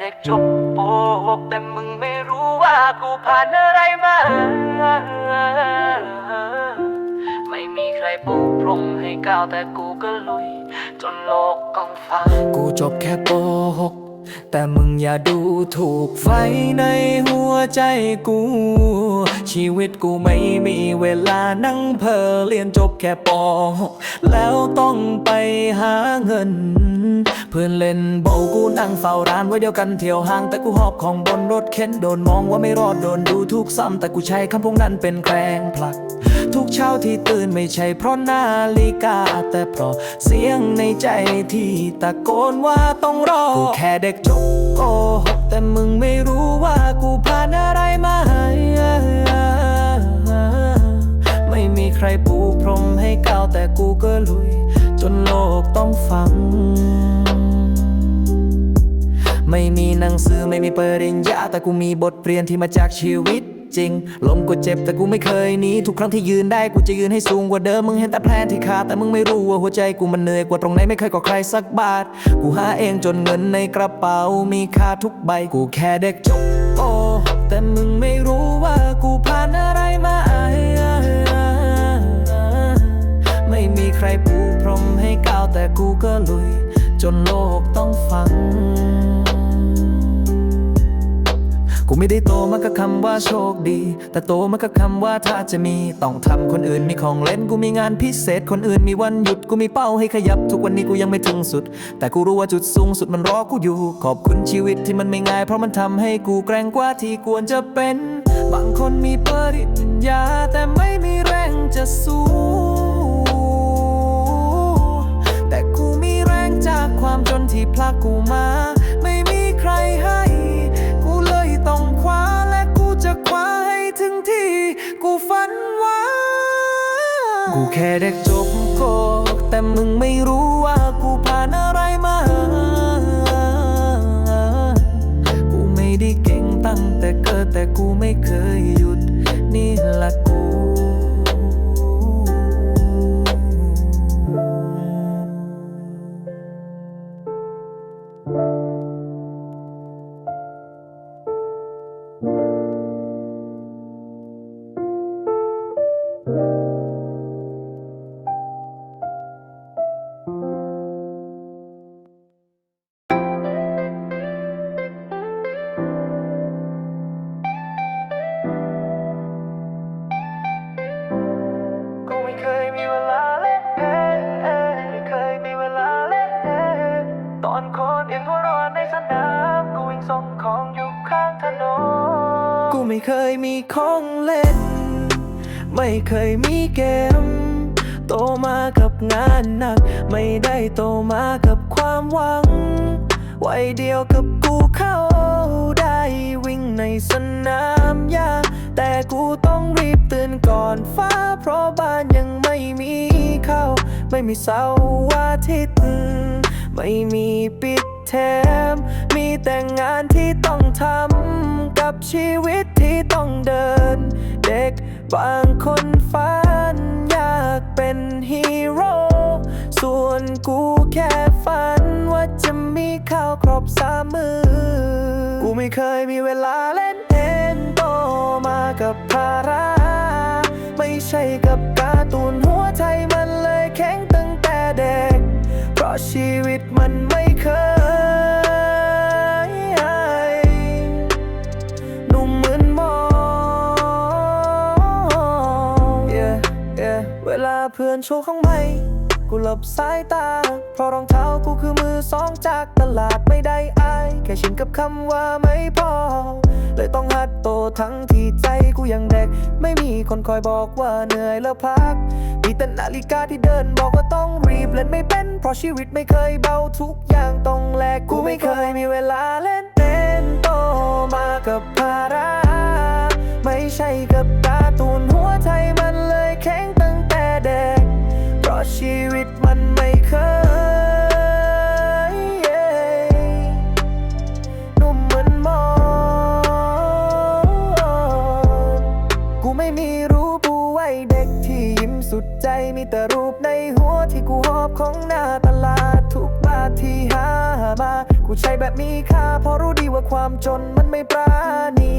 เด็กจบโปหกแต่มึงไม่รู้ว่ากูผ่านอะไรมา ไม่มีใครปูพรมให้ก้าวแต่กูก็ลุย จนโลกกองฟ้ากูจบแค่ป .6 แต่มึงอย่าดูถูกไฟในหัวใจกู ชีวิตกูไม่มีเวลานั่งเพอเรียนจบแค่ป .6 แล้วต้องไปหาเงิน พื่อนเล่นโบกูนั่งเฝ้าร้านไว้เดียวกันเที่ยวห้างแต่กูหอบของบนรถเข็นโดนมองว่าไม่รอดโดนดูทุกซ้ำแต่กูใช้คำพวกนั้นเป็นแกรงผลัก ทุกเช้าที่ตื่นไม่ใช่เพราะนาฬิกา แต่เพราะเสียงในใจที่ตะโกนว่าต้องรอกูแค่เด็กจบโกหกแต่มึงไม่รู้ว่ากูผ่านอะไรมาไม่มีใครปูพรมให้ก้าวแต่กูก็ลุย จนโลกต้องฟัง ไม่มีหนังสือไม่มีปริญญาแต่กูมีบทเรียนที่มาจากชีวิตจริงลมก็เจ็บแต่กูไม่เคยหนีทุกครั้งที่ยืนได้กูจะยืนให้สูงกว่าเดิมมึงเห็นแต่แผลที่ขาดแต่มึงไม่รู้ว่าหัวใจกูมันเหนื่อยกว่าตรงไหนไม่เคยกอใครสักบาท กูหาเองจนเงินในกระเป๋ามีค่าทุกใบกูแค่เด็กจบโอ้แต่มึงไม่รู้ว่ากูผ่านอะไรมาไม่มีใครปูพรมให้ก้าวแต่กูก็ลุย นโลกต้องฟัง กูไม่ได้โตมากับคำว่าโชคดี แต่โตมากับคำว่าถ้าจะมี ต้องทำคนอื่นมีของเล่น กูมีงานพิเศษ คนอื่นมีวันหยุด กูมีเป้าให้ขยับ ทุกวันนี้กูยังไม่ถึงสุด แต่กูรู้ว่าจุดสูงสุดมันรอกูอยู่ ขอบคุณชีวิตที่มันไม่ง่าย เพราะมันทำให้กูแกร่งกว่าที่ควรจะเป็น บางคนมีปริญญาแต่ไม่มีแรงจะสู้ แต่กู จากความจนที่พลักกูมา ไม่มีใครให้ กูเลยต้องคว้าและกูจะคว้าให้ถึงที่กูฝันไว่ากูแค่เด็กจบโกกแต่มึงไม่รู้ว่ากูผ่านอะไรมา กูไม่ได้เก่งตั้งแต่เกิดแต่กูไม่เคยหยุด นี่แหละ ไม่เคยมีของเล่น ไม่เคยมีเกม โตมากับงานหนัก ไม่ได้โตมากับความหวัง ไวัยเดียวกับกูเข้าได้วิ่งในสนามหญ้าแต่กูต้องรีบตื่นก่อนฟ้า เพราะบ้านยังไม่มีข้าวไม่มีเสาร์อาทิตย์ไม่มีปิดเทอมมีแต่งานที่ต้องทำ กับชีวิตที่ต้องเดิน เด็กบางคนฝันอยากเป็นฮีโร่ส่วนกูแค่ฝันว่าจะมีข้าวครบสามมือ กูไม่เคยมีเวลาเล่นเองโตมากับภาระไม่ใช่กับการ์ตูนหัวใจมันเลยแข็งตั้งแต่เด็ก เพราะชีวิตมันไม่เคย ลื่อนโชว์ของใหม่กูหลบสายตา เพราะรองเท้ากูคือมือสองจากตลาดไม่ได้อาย แค่ชินกับคำว่าไม่พอ เลยต้องหัดโตทั้งที่ใจกูยังเด็ก ไม่มีคนคอยบอกว่าเหนื่อยแล้วพัก มีแต่นาฬิกาที่เดินบอกว่าต้องรีบเล่นไม่เป็น เพราะชีวิตไม่เคยเบาทุกอย่างต้องแลกกูไม่เคยมีเวลาเล่นเต้นโตมากับภาระ ไม่ใช่กับกาตูนหัวใจมันเลยแข็ง ชีวิตมันไม่เคย นุ่มเหมือนมอนกูไม่มีรูปผู้ไว้เด็กที่ยิ้มสุดใจมีแต่รูปในหัวที่กูหอบของหน้าตลาดทุกบาทที่หามา กูใช่แบบมีค่าเพราะรู้ดีว่าความจนมันไม่ปราณี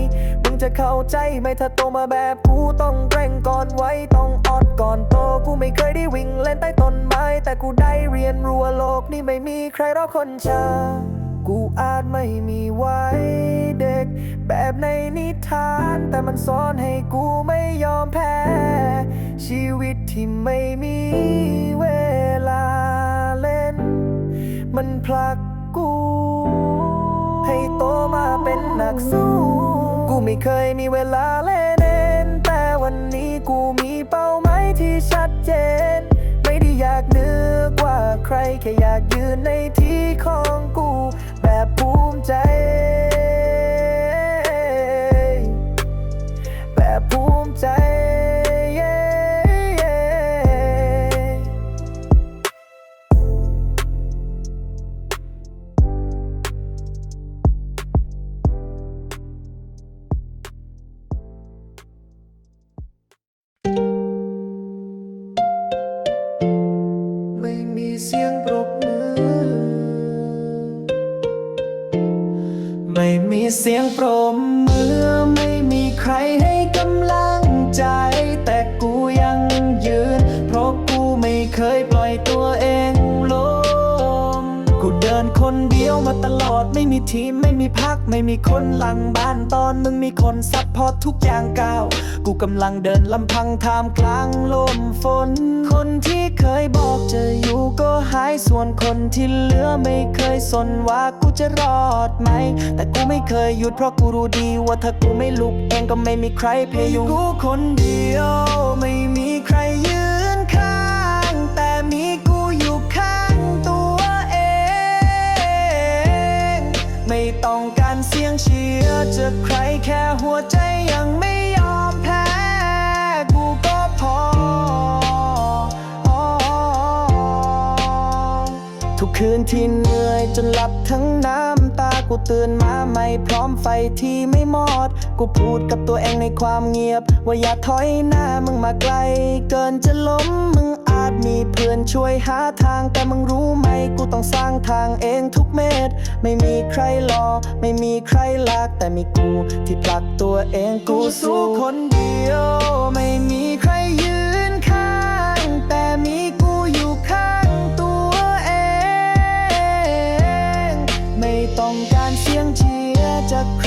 มึงจะเข้าใจไหมถ้าโตมาแบบกูต้องเร่งก่อนไว้ต้องอด ก่อนโตกูไม่เคยได้วิ่งเล่นใต้ต้นไม้ แต่กูได้เรียนรู้ว่าโลกนี้ไม่มีใครรอคนชา กูอาจไม่มีไว้เด็ก แบบในนิทาน แต่มันสอนให้กูไม่ยอมแพ้ ชีวิตที่ไม่มีเวลาเล่น มันผลักกู ให้โตมาเป็นนักสู้ กูไม่เคยมีเวลาเล่น เจน ไม่ได้อยากนึกว่าใคร แค่อยากยืนในที่ของกู แบบภูมิใจ แบบภูมิใจ ไม่มีทีมไม่มีพักไม่มีคนหลังบ้านตอนมึงมีคนซัพพอร์ตทุกอย่างก้าว กูกำลังเดินลำพังท่ามกลางลมฝน คนที่เคยบอกจะอยู่ก็หายส่วนคนที่เหลือไม่เคยสนว่ากูจะรอดไหม แต่กูไม่เคยหยุดเพราะกูรู้ดีว่าถ้ากูไม่ลุกเองก็ไม่มีใครเพยอยู่กูคนเดียวไม่ เชียร์จากใครแค่หัวใจยังไม่ยอมแพ้กูก็พอ ทุกคืนที่เหนื่อยจนหลับทั้งน้ำตากูตื่นมาไม่พร้อมไฟที่ไม่มอด กูพูดกับตัวเองในความเงียบ ว่าอย่าถอยหน้ามึงมาไกล เกินจะล้มมึงาจมีเพื่อนช่วยหาทางแต่มึงรู้ไหมกูต้องสร้างทางเองทุกเม็ดไม่มีใครรอ ไม่มีใครรัก แต่มีกูที่ผลักตัวเองกูสู้คนเดียว ไม่มีใครยืนข้าง แต่มีกูอยู่ข้างตัวเอง ไม่ต้องการเสียงเชียร์จากใคร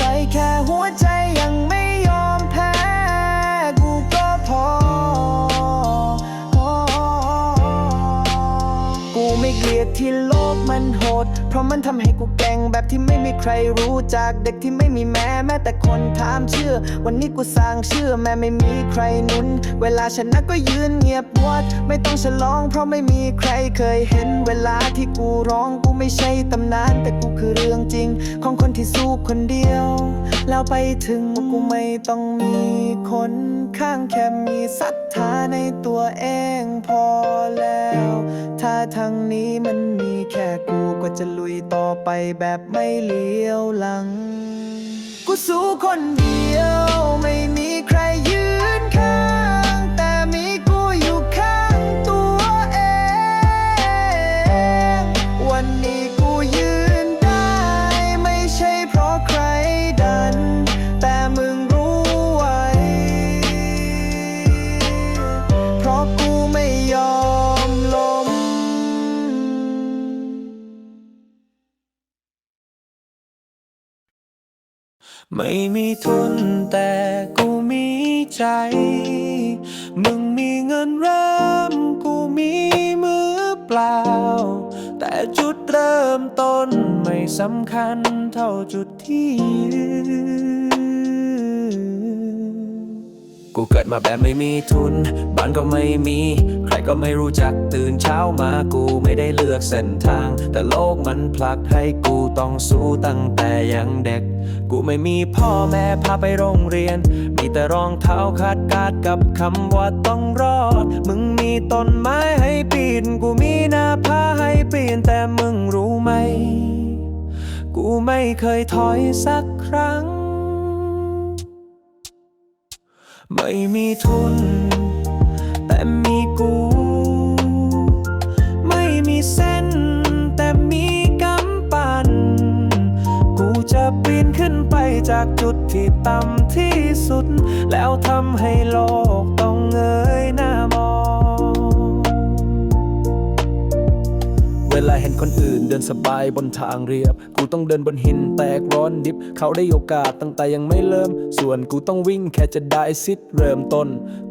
โลกมันโหด เพราะมันทำให้กูแก่งแบบที่ไม่มีใครรู้จากเด็กที่ไม่มีแม่แม้แต่คนถามเชื่อ วันนี้กูสร้างชื่อแม้ไม่มีใครนุน เวลาชนะก็ยืนเงียบวัด ไม่ต้องฉลอง เพราะไม่มีใครเคยเห็น เวลาที่กูร้องกูไม่ใช่ตำนาน แต่กูคือเรื่องจริง ของคนที่สู้คนเดียวแล้วไปถึงกูไม่ต้องมีคนข้างแค่มีศรัทธาในตัวเองพอแล้ว ถ้าทางนี้มันมีแค่กูก็จะลุยต่อไปแบบไม่เลี้ยวหลัง กูสู้คนเดียวไม่มีใครยืนข้าง ไม่มีทุนแต่กูมีใจ มึงมีเงินเริ่มกูมีมือเปล่า แต่จุดเริ่มต้นไม่สำคัญเท่าจุดที่ยืน กูเกิดมาแบบไม่มีทุน บ้านก็ไม่มี ใครก็ไม่รู้จักตื่นเช้ามากูไม่ได้เลือกเส้นทาง แต่โลกมันผลักให้กูต้องสู้ตั้งแต่ยังเด็ก กูไม่มีพ่อแม่พาไปโรงเรียน มีแต่รองเท้าคาดกาดกับคำว่าต้องรอด มึงมีต้นไม้ให้ปีน กูมีหน้าผาให้ปีนแต่มึงรู้ไหม กูไม่เคยถอยสักครั้ง ไม่มีทุน แต่มีกู ไม่มีเส้น แต่มีกำปั่น กูจะปีนขึ้นไปจากจุดที่ต่ำที่สุด แล้วทำให้โลกต้องเงยหน้ามอง คนอื่นเดินสบายบนทางเรียบ กูต้องเดินบนหินแตกร้อนดิบ เขาได้โอกาสตั้งแต่ยังไม่เริ่ม ส่วนกูต้องวิ่งแค่จะได้สิทธิ์เริ่มต้น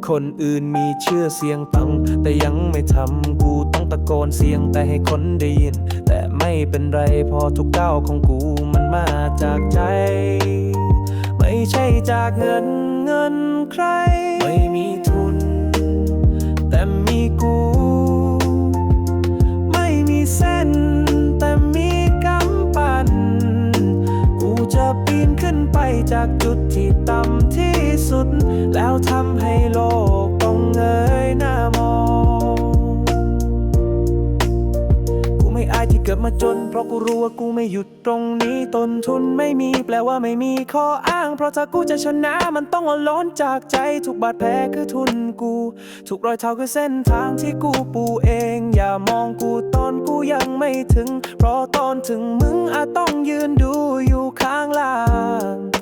คนอื่นมีเชื่อเสียงตังแต่ยังไม่ทำกูต้องตะโกนเสียงแต่ให้คนได้ยิน แต่ไม่เป็นไรเพอทุกก้าวของกูมันมาจากใจ ไม่ใช่จากเงินเงินใคร ไม่มีทุ จากจุดที่ต่ำที่สุด แล้วทำให้โลกต้องเงยหน้ามอง กูไม่อายที่เกิดมาจน เพราะกูรู้ว่ากูไม่หยุดตรงนี้ต้นทุนไม่มีแปลว่าไม่มีข้ออ้าง เพราะถ้ากูจะชนะมันต้องเอาล้นจากใจ ทุกบาดแผลคือทุนกู ทุกรอยเท้าคือเส้นทางที่กูปูเอง อย่ามองกูตอนกูยังไม่ถึง เพราะตอนถึงมึงอาจต้องยืนดูอยู่ข้างล่าง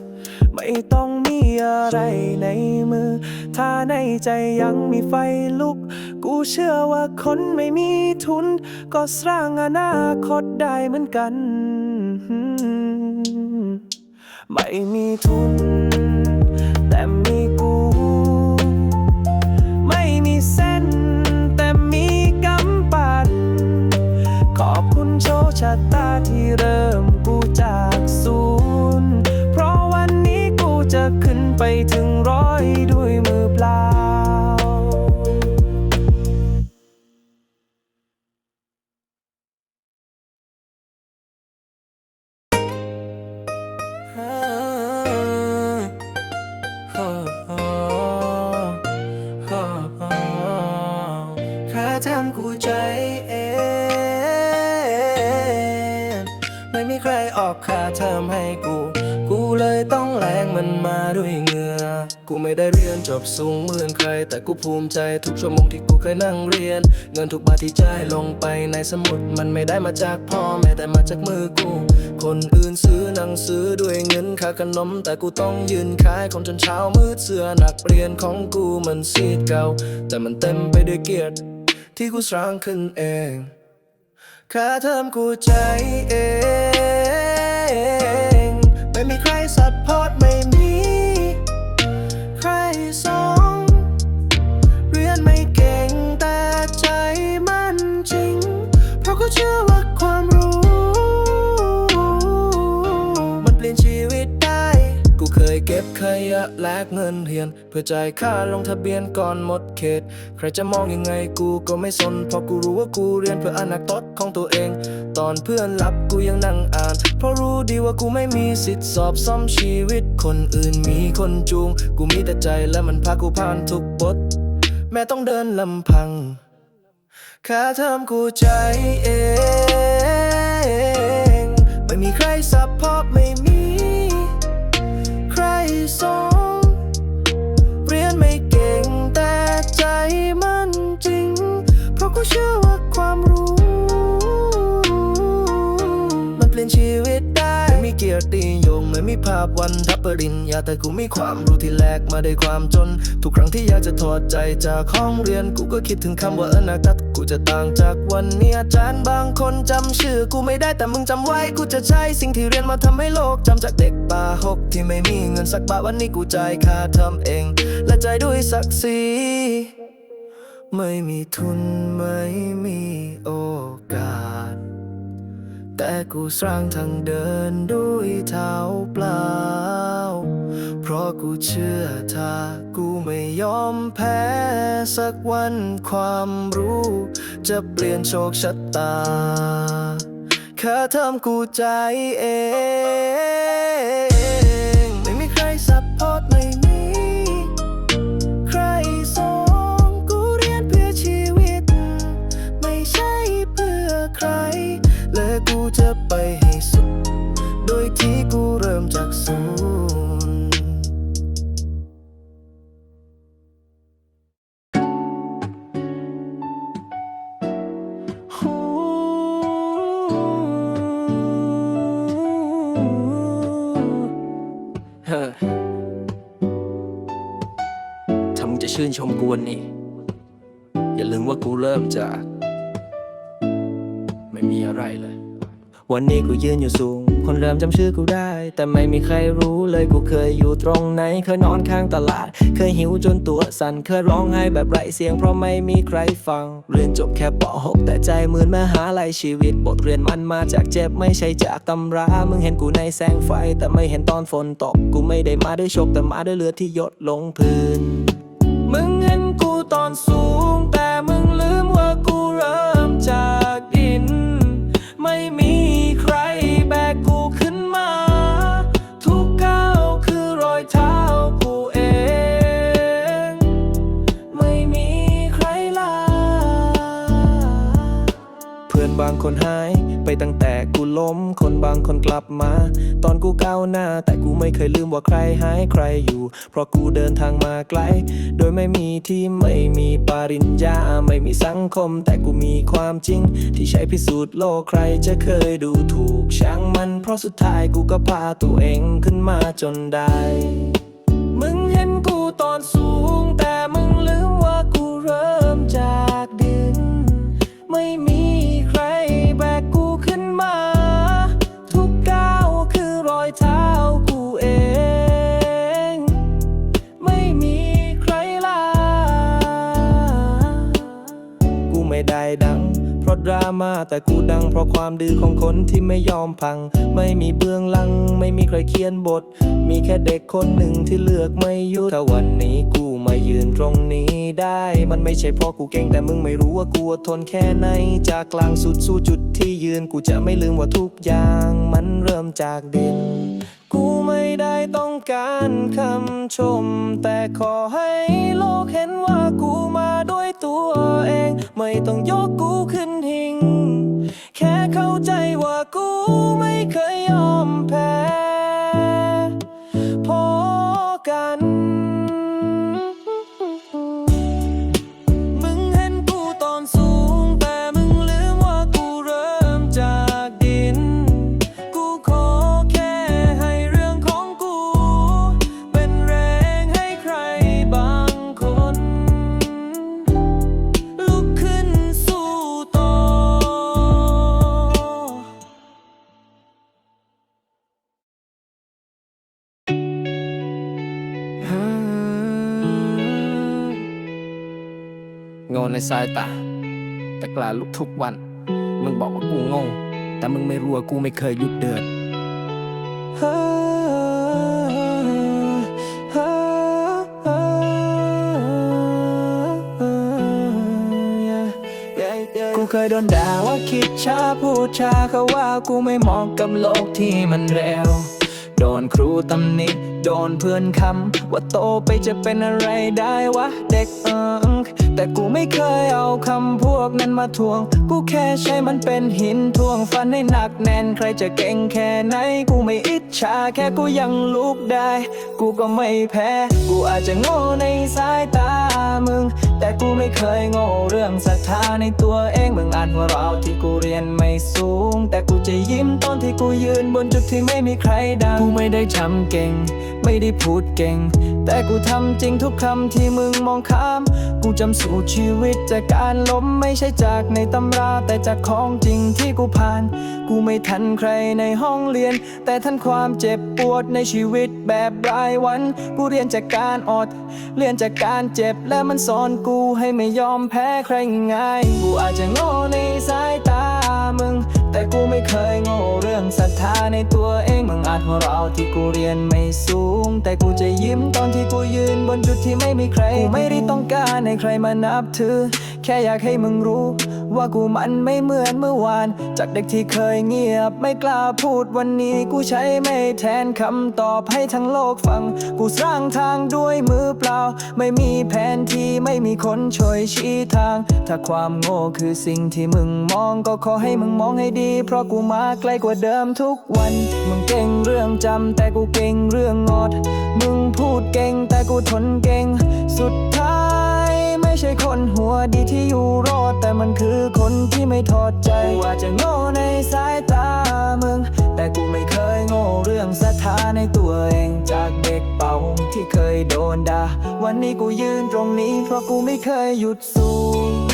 ไม่ต้องมีอะไรในมือ ถ้าในใจยังมีไฟลุก กูเชื่อว่าคนไม่มีทุน ก็สร้างอนาคตได้เหมือนกัน ไม่มีทุน แต่มี กูไม่ได้เรียนจบสูงเหมือนใคร แต่กูภูมิใจทุกชั่วโมงที่กูเคยนั่งเรียน เงินทุกบาทที่จ่ายลงไปในสมุด มันไม่ได้มาจากพ่อแม่แต่มาจากมือกู คนอื่นซื้อหนังสือด้วยเงินค่าขนม แต่กูต้องยืนขายของจนเช้ามืดเสื้อหนักเรียนของกูมันซีดเก่า แต่มันเต็มไปด้วยเกียรติที่กูสร้างขึ้นเองค่าเทอมกูใจเอง ไม่มีใครซั เคยเก็บขยะแลกเงินเรียน เพื่อจ่ายค่าลงทะเบียนก่อนหมดเขต ใครจะมองยังไงกูก็ไม่สนเพราะกูรู้ว่ากูเรียนเพื่ออนาคตของตัวเอง ตอนเพื่อนหลับกูยังนั่งอ่าน เพราะรู้ดีว่ากูไม่มีสิทธิ์สอบซ่อมชีวิตคนอื่นมีคนจูง กูมีแต่ใจและมันพากูผ่านทุกบท แม้ต้องเดินลำพังค่าเทอมกูใจเอง ไม่มีใครซัพพอร์ต ติยงไม่มีภาพวันทับปริญญาแต่กูมีความรู้ที่แลกมาด้วยความจน ทุกครั้งที่อยากจะถอดใจจากห้องเรียนกูก็คิดถึงคำว่าอนาคตกูจะต่างจากวันนี้อาจารย์บางคนจำชื่อ กูไม่ได้แต่มึงจำไว้กูจะใช้สิ่งที่เรียนมาทำให้โลกจำจากเด็กป่าหกที่ไม่มีเงินสักบาทวันนี้กูจ่ายค่าทอมเอง และใจด้วยศักดิ์ศรีไม่มีทุนไม่มีโอกาส แต่กูสร้างทางเดินด้วยเท้าเปล่า เพราะกูเชื่อถ้ากูไม่ยอมแพ้ สักวันความรู้ จะเปลี่ยนโชคชะตาแค่ทำกูใจเอง วันนี้ อย่าลืมว่ากูเริ่มจาก ไม่มีอะไรเลย วันนี้กูยืนอยู่สูง คนเริ่มจำชื่อกูได้ แต่ไม่มีใครรู้เลยกูเคยอยู่ตรงไหน เคยนอนข้างตลาด เคยหิวจนตัวสั่น เคยร้องไห้แบบไร้เสียง เพราะไม่มีใครฟัง เรียนจบแค่ป .6 แต่ใจเหมือนมหาลัยชีวิต บทเรียนมันมาจากเจ็บไม่ใช่จากตำรา มึงเห็นกูในแสงไฟ แต่ไม่เห็นตอนฝนตก กูไม่ได้มาด้วยโชคแต่มาด้วยเลือดที่หยดลงพื้น สูง แต่มึงลืมว่ากูเริ่มจากดิน ไม่มีใครแบกกูขึ้นมา ทุกก้าวคือรอยเท้ากูเอง ไม่มีใครลา เพื่อนบางคนหาย ไปตั้งแต่กูล้ม คนบางคนกลับมา ตอนกูก้าวหน้า แต่กูไม่เคยลืมว่าใครหายใครอยู่ เพราะกูเดินทางมาไกล โดยไม่มีที่ไม่มีปริญญา ไม่มีสังคม แต่กูมีความจริง ที่ใช้พิสูจน์โลกใครจะเคยดูถูกช่างมัน เพราะสุดท้ายกูก็พาตัวเองขึ้นมาจนได้ มึงเห็นกูตอนสูงแต่ รามาแต่กูดังเพราะความดื้อของคนที่ไม่ยอมพัง ไม่มีเบื้องหลัง ไม่มีใครเขียนบท มีแค่เด็กคนหนึ่งที่เลือกไม่หยุดถ้าวันนี้กู มายืนตรงนี้ได้ มันไม่ใช่เพราะกูเก่งแต่มึงไม่รู้ว่ากูอดทนแค่ไหน จากกลางสุดสู่จุดที่ยืนกูจะไม่ลืมว่าทุกอย่างมันเริ่มจากดิน กูไม่ได้ต้องการคำชม แต่ขอให้โลกเห็นว่ากูมาด้วยตัวเอง ไม่ต้องยกกูขึ้นหิงแค่เข้าใจว่ากูไม่เคยยอมแพ้พอกัน ในสายตา แต่กล้าลุกทุกวัน มึงบอกว่ากูโง่แต่มึงไม่รู้ว่ากูไม่เคยหยุดเดินกูเคยโดนด่าว่าคิดช้าพูดช้าเขาว่ากูไม่เหมาะกับโลกที่มันเร็ว โดนครูตำหนิ ดนเพื่อนคำว่าโตไปจะเป็นอะไรได้วะเด็กเอิงแต่กูไม่เคยเอาคำพวกนั้นมาทวง กูแค่ใช้มันเป็นหินทวงฟันให้หนักแน่นใครจะเก่งแค่ไหน กูไม่อิจฉาแค่กูยังลุกได้ กูก็ไม่แพ้ กูอาจจะโง่ในสายตามึง แต่กูไม่เคยโง่เรื่องศรัทธาในตัวเองมึงอาจว่าเราที่กูเรียนไม่สูง แต่กูจะยิ้มตอนที่กูยืนบนจุดที่ไม่มีใครดังกูไม่ได้ทำเก่ง ไม่ได้พูดเก่ง แต่กูทำจริงทุกคำที่มึงมองข้าม กูจำสู่ชีวิตจากการล้มไม่ใช่จากในตำราแต่จากของจริงที่กูผ่าน กูไม่ทันใครในห้องเรียน แต่ทันความเจ็บปวดในชีวิตแบบรายวัน กูเรียนจากการอด เรียนจากการเจ็บและมันสอนกููให้ไม่ยอมแพ้ใครง่ายกูอาจจะโง่ในสายตามึง แต่กูไม่เคยโง่เรื่องศรัทธาในตัวเองมึงอาจหัวเราที่กูเรียนไม่สูง แต่กูจะยิ้มตอนที่กูยืนบนจุดที่ไม่มีใคร กูไม่ได้ต้องการให้ใครมานับถือ ค่อยากให้มึงรู้ ว่ากูมันไม่เหมือนเมื่อวาน จากเด็กที่เคยเงียบไม่กล้าพูดวันนี้กูใช้ไม่แทนคำตอบให้ทั้งโลกฟัง กูสร้างทางด้วยมือเปล่า ไม่มีแผนที่ไม่มีคนช่วยชี้ทาง ถ้าความโง่คือสิ่งที่มึงมองก็ขอให้มึงมองให้ดี เพราะกูมาไกลกว่าเดิมทุกวัน มึงเก่งเรื่องจำแต่กูเก่งเรื่องงอดมึงพูดเก่งแต่กูทนเก่ง สุดท้าย ใช่คนหัวดีที่อยู่รอด แต่มันคือคนที่ไม่ทอดใจกูอาจจะโง่ในสายตามึง แต่กูไม่เคยโง่เรื่องศรัทธาในตัวเองจากเด็กเป่าที่เคยโดนดา่าวันนี้กูยืนตรงนี้เพราะกูไม่เคยหยุดสู้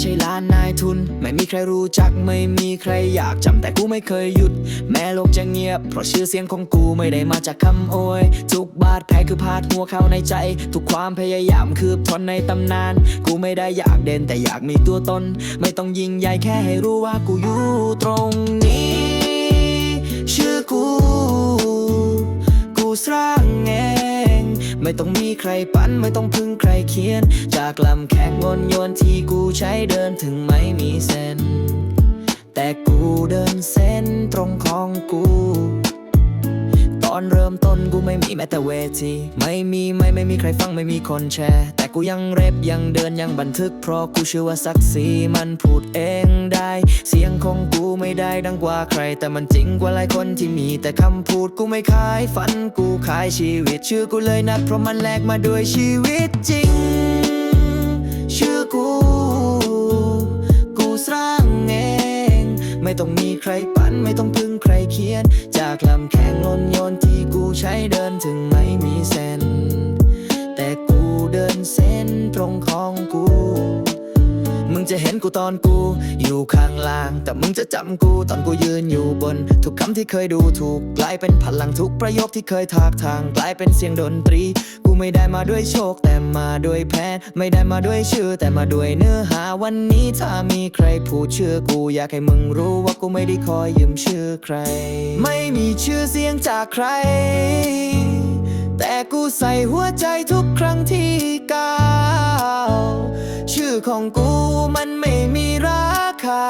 ใช่ล้านนายทุน ไม่มีใครรู้จักไม่มีใครอยากจำแต่กูไม่เคยหยุด แม้โลกจะเงียบ เพราะชื่อเสียงของกูไม่ได้มาจากคำโอย ทุกบาดแผลคือพาดหัวเข้าในใจ ทุกความพยายามคือทนในตำนาน กูไม่ได้อยากเด่นแต่อยากมีตัวตน ไม่ต้องยิ่งใหญ่แค่ให้รู้ว่ากูอยู่ตรงนี้ ไม่ต้องมีใครปั้นไม่ต้องพึ่งใครเขียน จากลำแข็งงนโยนที่กูใช้เดินถึงไม่มีเส้น แต่กูเดินเส้นตรงของกู ตอนเริ่มต้นกูไม่มีแม้แต่เวที ไม่มีไม่ไม่มีใครฟังไม่มีคนแชร์ กูยังเรปยังเดินยังบันทึก เพราะกูเชื่อว่าศักดิ์ศรีมันพูดเองได้ เสียงของกูไม่ได้ดังกว่าใคร แต่มันจริงกว่าหลายคนที่มีแต่คำพูดกูไม่ขายฝันกูขายชีวิต ชื่อกูเลยนักเพราะมันแลกมาด้วยชีวิตจริง ชื่อกู กูสร้างเองไม่ต้องมีใครปั้นไม่ต้องพึ่งใครเขียน จากลำแข็งลนโยนที่กูใช้เดินถึงไม่มีเส้น จะเห็นกูตอนกู อยู่ข้างล่าง แต่มึงจะจำกูตอนกูยืนอยู่บน ทุกคำที่เคยดูถูก กลายเป็นพลังทุกประโยคที่เคยทากทาง กลายเป็นเสียงดนตรี กูไม่ได้มาด้วยโชค แต่มาด้วยแพนไม่ได้มาด้วยชื่อ แต่มาด้วยเนื้อหาวันนี้ถ้ามีใครพูดชื่อกูอยากให้มึงรู้ว่ากูไม่ได้คอยยืมชื่อใคร ไม่มีชื่อเสียงจากใคร แต่กูใส่หัวใจทุกครั้งที่ก้าว ชื่อของกูมันไม่มีราคา